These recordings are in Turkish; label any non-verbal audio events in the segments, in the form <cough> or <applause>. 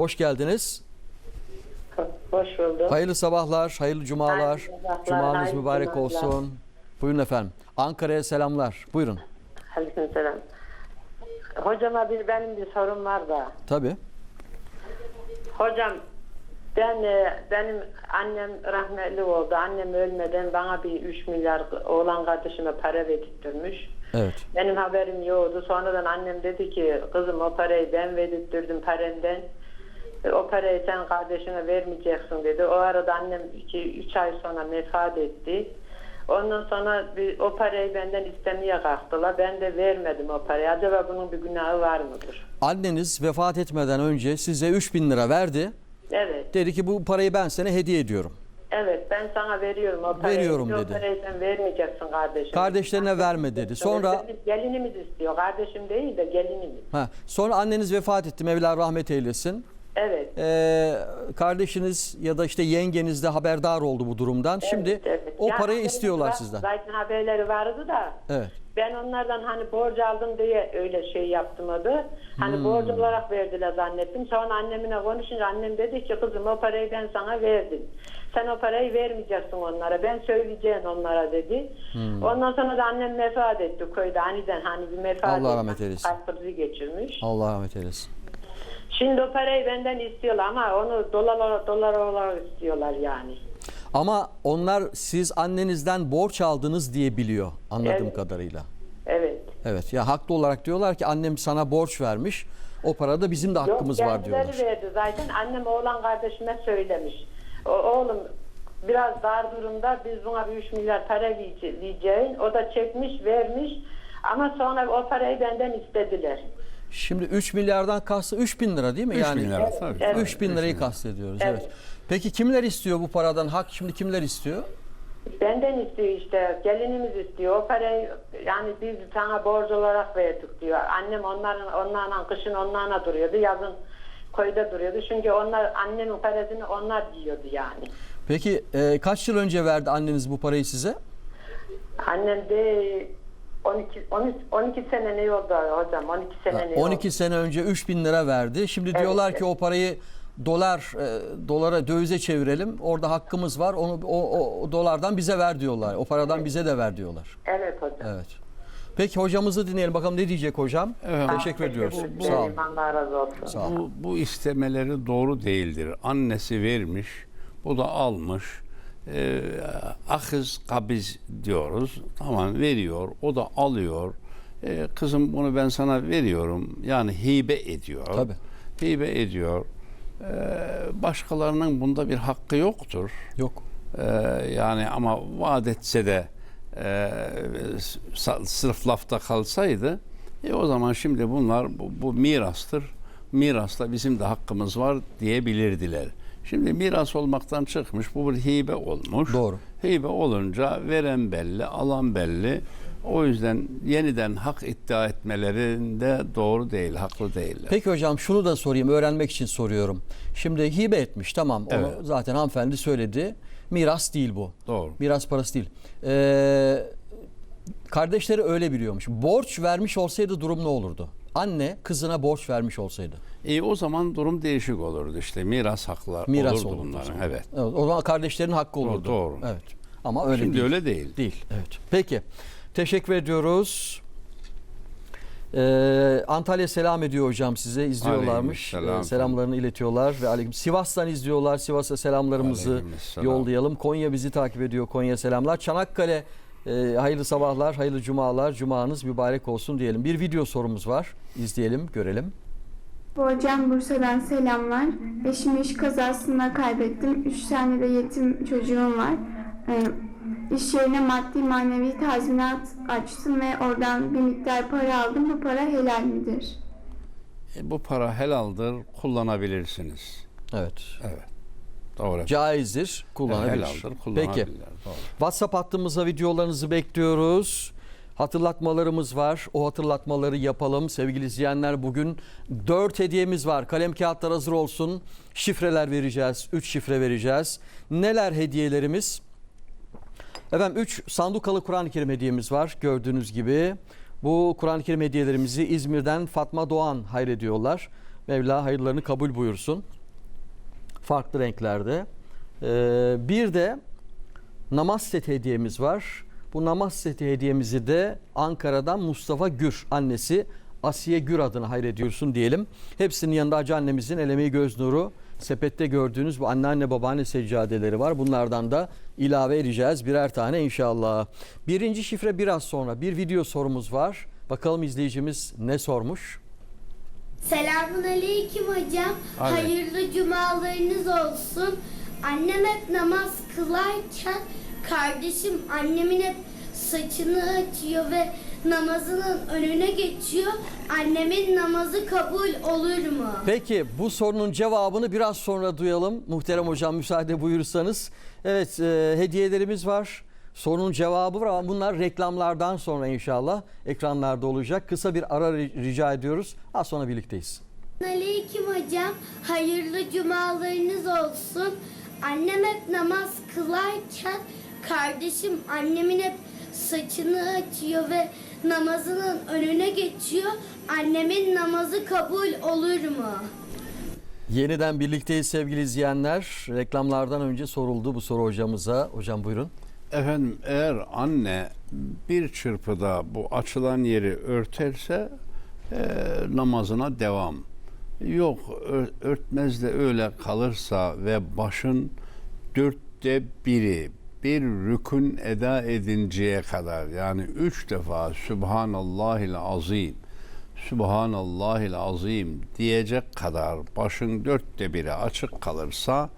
Hoş geldiniz. Hoş bulduk. Hayırlı sabahlar, hayırlı cumalar. Hayırlı sabahlar, Cumanız hayırlı mübarek cumalar. olsun. Buyurun efendim. Ankara'ya selamlar. Buyurun. Aleykümselam. Hocama bir benim bir sorum var da. Tabii. Hocam ben e, benim annem rahmetli oldu. Annem ölmeden bana bir 3 milyar oğlan kardeşime para verdirtmiş. Evet. Benim haberim yoktu. Sonradan annem dedi ki kızım o parayı ben verdirttirdim parenden. O parayı sen kardeşine vermeyeceksin dedi. O arada annem 2-3 ay sonra vefat etti. Ondan sonra bir, o parayı benden istemeye kalktılar. Ben de vermedim o parayı. Acaba bunun bir günahı var mıdır? Anneniz vefat etmeden önce size 3000 lira verdi. Evet. Dedi ki bu parayı ben sana hediye ediyorum. Evet ben sana veriyorum o parayı. Veriyorum O dedi. parayı sen vermeyeceksin kardeşim. Kardeşlerine verme dedi. Sonra gelinimiz istiyor. Kardeşim değil de gelinimiz. ha, sonra anneniz vefat etti. Mevla rahmet eylesin. Evet. Ee, kardeşiniz ya da işte yengeniz de haberdar oldu bu durumdan. Şimdi Evet, evet. o Yani parayı istiyorlar var, sizden. Zaten haberleri vardı da. Evet. Ben onlardan hani borç aldım diye öyle şey yaptım adı. Hani Hmm. borç olarak verdiler zannettim. Sonra annemine konuşunca annem dedi ki kızım o parayı ben sana verdim. Sen o parayı vermeyeceksin onlara. Ben söyleyeceğim onlara dedi. Hmm. Ondan sonra da annem vefat etti köyde aniden hani bir vefat Allah rahmet eylesin. Kalp krizi geçirmiş. Allah rahmet eylesin. Şimdi o parayı benden istiyorlar ama onu dolar dolar olarak istiyorlar yani. Ama onlar siz annenizden borç aldınız diye biliyor anladığım Evet. kadarıyla. Evet. Evet ya haklı olarak diyorlar ki annem sana borç vermiş. O parada bizim de hakkımız var diyorlar. kendileri verdi zaten. Annem oğlan kardeşime söylemiş. O, oğlum biraz dar durumda biz buna bir 3 milyar para verece- vereceğin. O da çekmiş vermiş. Ama sonra o parayı benden istediler. Şimdi 3 milyardan kastı 3 bin lira değil mi? 3 yani bin lira tabii. Evet. 3 bin lirayı kastediyoruz. Evet. Evet. Peki kimler istiyor bu paradan? Hak şimdi kimler istiyor? Benden istiyor işte. Gelinimiz istiyor. O parayı yani biz sana borç olarak verdik diyor. Annem onların onlarla kışın onlarla duruyordu. Yazın köyde duruyordu. Çünkü onlar annemin parasını onlar yiyordu yani. Peki e, kaç yıl önce verdi anneniz bu parayı size? Annem de 12 13 12 sene ne oldu hocam? 12 sene Ha, ne oldu? 12 sene önce 3 bin lira verdi. Şimdi Evet, diyorlar ki evet. o parayı dolar e, dolara dövize çevirelim. Orada hakkımız var. Onu o, o, o dolardan bize ver diyorlar. O paradan bize de ver diyorlar. Evet hocam. Evet. Peki hocamızı dinleyelim bakalım ne diyecek hocam? Evet. Teşekkür ediyoruz. ederim. Sağ olun. Allah razı olsun. Sağ olun. Bu, bu istemeleri doğru değildir. Annesi vermiş, bu da almış. Ee, ahız kabiz diyoruz. Tamam veriyor, o da alıyor. Ee, kızım bunu ben sana veriyorum. Yani hibe ediyor. Tabii. Hibe ediyor. Ee, başkalarının bunda bir hakkı yoktur. Yok. Ee, yani ama vaat etse de e, sırf lafta kalsaydı e, o zaman şimdi bunlar bu, bu mirastır. Mirasta bizim de hakkımız var diyebilirdiler. Şimdi miras olmaktan çıkmış bu bir hibe olmuş. Doğru. Hibe olunca veren belli, alan belli. O yüzden yeniden hak iddia etmelerinde doğru değil, haklı değiller. Peki hocam şunu da sorayım öğrenmek için soruyorum. Şimdi hibe etmiş tamam onu Evet. zaten hanımefendi söyledi. Miras değil bu. Doğru. Miras parası değil. Ee, kardeşleri öyle biliyormuş. Borç vermiş olsaydı durum ne olurdu? Anne kızına borç vermiş olsaydı. E, o zaman durum değişik olurdu işte miras haklar Miras olurdu olurdu bunların. zaman. Evet. Evet, o zaman kardeşlerin hakkı olurdu. doğru. Evet. Ama öyle Şimdi değil. öyle değil. Değil. Evet. Peki. Teşekkür ediyoruz. Ee, Antalya selam ediyor hocam size izliyorlarmış. Aleykümselam. Ee, selamlarını iletiyorlar ve aleyküm. Sivas'tan izliyorlar. Sivas'a selamlarımızı yollayalım. Konya bizi takip ediyor. Konya selamlar. Çanakkale e, hayırlı sabahlar, hayırlı cumalar. Cumanız mübarek olsun diyelim. Bir video sorumuz var. İzleyelim, görelim. Hocam Bursa'dan selamlar. Eşimi iş kazasında kaybettim. Üç tane de yetim çocuğum var. Ee, iş yerine maddi manevi tazminat açtım ve oradan bir miktar para aldım. Bu para helal midir? E, bu para helaldir, kullanabilirsiniz. Evet. Evet. Doğru. Caizdir, kullanabilir. Helaldir, Peki. kullanabilirler. Doğru. WhatsApp hattımıza videolarınızı bekliyoruz. Hatırlatmalarımız var. O hatırlatmaları yapalım. Sevgili izleyenler bugün 4 hediyemiz var. Kalem kağıtlar hazır olsun. Şifreler vereceğiz. 3 şifre vereceğiz. Neler hediyelerimiz? Efendim 3 sandukalı Kur'an-ı Kerim hediyemiz var. Gördüğünüz gibi. Bu Kur'an-ı Kerim hediyelerimizi İzmir'den Fatma Doğan hayrediyorlar. Mevla hayırlarını kabul buyursun. Farklı renklerde. Ee, bir de namaz seti hediyemiz var. Bu namaz seti hediyemizi de Ankara'dan Mustafa Gür annesi Asiye Gür adına hayrediyorsun diyelim. Hepsinin yanında Hacı annemizin el emeği göz nuru sepette gördüğünüz bu anneanne babaanne seccadeleri var. Bunlardan da ilave edeceğiz birer tane inşallah. Birinci şifre biraz sonra bir video sorumuz var. Bakalım izleyicimiz ne sormuş? Selamun aleyküm hocam. Aleyküm. Hayırlı cumalarınız olsun. Annem hep namaz kılarken kardeşim annemin hep saçını açıyor ve namazının önüne geçiyor. Annemin namazı kabul olur mu? Peki bu sorunun cevabını biraz sonra duyalım. Muhterem hocam müsaade buyurursanız. Evet e, hediyelerimiz var. Sorunun cevabı var ama bunlar reklamlardan sonra inşallah ekranlarda olacak. Kısa bir ara ri- rica ediyoruz. Az sonra birlikteyiz. Aleyküm hocam. Hayırlı cumalarınız olsun. Annem hep namaz kılarken kardeşim annemin hep saçını açıyor ve namazının önüne geçiyor. Annemin namazı kabul olur mu? Yeniden birlikteyiz sevgili izleyenler. Reklamlardan önce soruldu bu soru hocamıza. Hocam buyurun. Efendim eğer anne bir çırpıda bu açılan yeri örterse e, namazına devam. Yok ör- örtmez de öyle kalırsa ve başın dörtte biri bir rükün eda edinceye kadar yani üç defa Sübhanallahil azim Sübhanallahil azim diyecek kadar başın dörtte biri açık kalırsa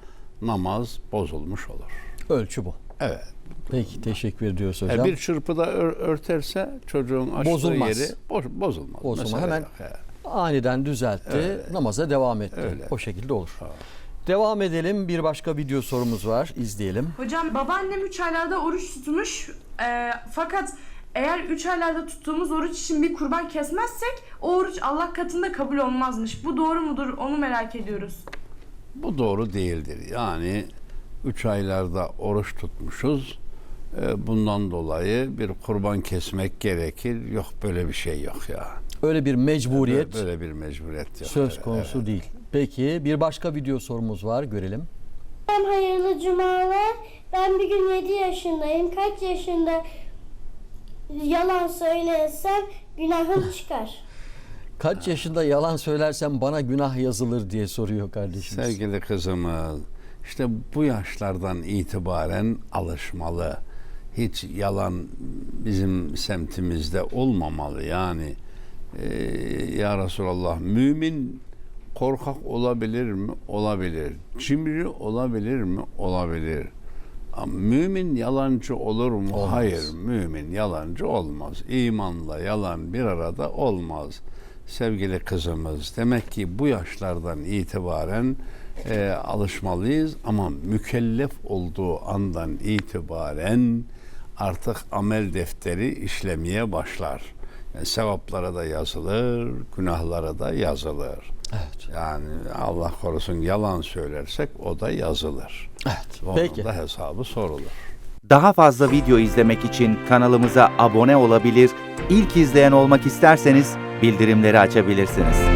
namaz bozulmuş olur. Ölçü bu. Evet. Peki teşekkür ediyoruz E, hocam. bir çırpıda ör- örterse çocuğun açtığı Bozulmaz. yeri boz, bozulmaz. Bozulmaz. Mesele Hemen he. Aniden düzeltti. Namaza devam etti. Öyle. O şekilde olur. Devam edelim. Bir başka video sorumuz var. İzleyelim. Hocam babaannem 3 aylarda oruç tutmuş. Ee, fakat eğer 3 aylarda tuttuğumuz oruç için bir kurban kesmezsek o oruç Allah katında kabul olmazmış. Bu doğru mudur onu merak ediyoruz. Bu doğru değildir. Yani üç aylarda oruç tutmuşuz. E, Bundan dolayı bir kurban kesmek gerekir. Yok böyle bir şey yok ya. Öyle bir mecburiyet Böyle bir mecburiyet yok. söz Evet, konusu değil. Peki bir başka video sorumuz var. Görelim. Hem hayırlı cumalar. Ben bir gün 7 yaşındayım. Kaç yaşında yalan söylersem günahım <laughs> çıkar. Kaç yaşında yalan söylersem bana günah yazılır diye soruyor kardeşimiz. Sevgili kızımız, işte bu yaşlardan itibaren alışmalı. Hiç yalan bizim semtimizde olmamalı. Yani e, ya Resulallah mümin korkak olabilir mi? Olabilir. Cimri olabilir mi? Olabilir. Ama mümin yalancı olur mu? Olmaz. Hayır, mümin yalancı olmaz. İmanla yalan bir arada olmaz. Sevgili kızımız, demek ki bu yaşlardan itibaren e, alışmalıyız ama mükellef olduğu andan itibaren artık amel defteri işlemeye başlar. Yani sevaplara da yazılır, günahlara da yazılır. Evet. Yani Allah korusun yalan söylersek o da yazılır. Evet. Onun Peki. da hesabı sorulur. Daha fazla video izlemek için kanalımıza abone olabilir, ilk izleyen olmak isterseniz bildirimleri açabilirsiniz.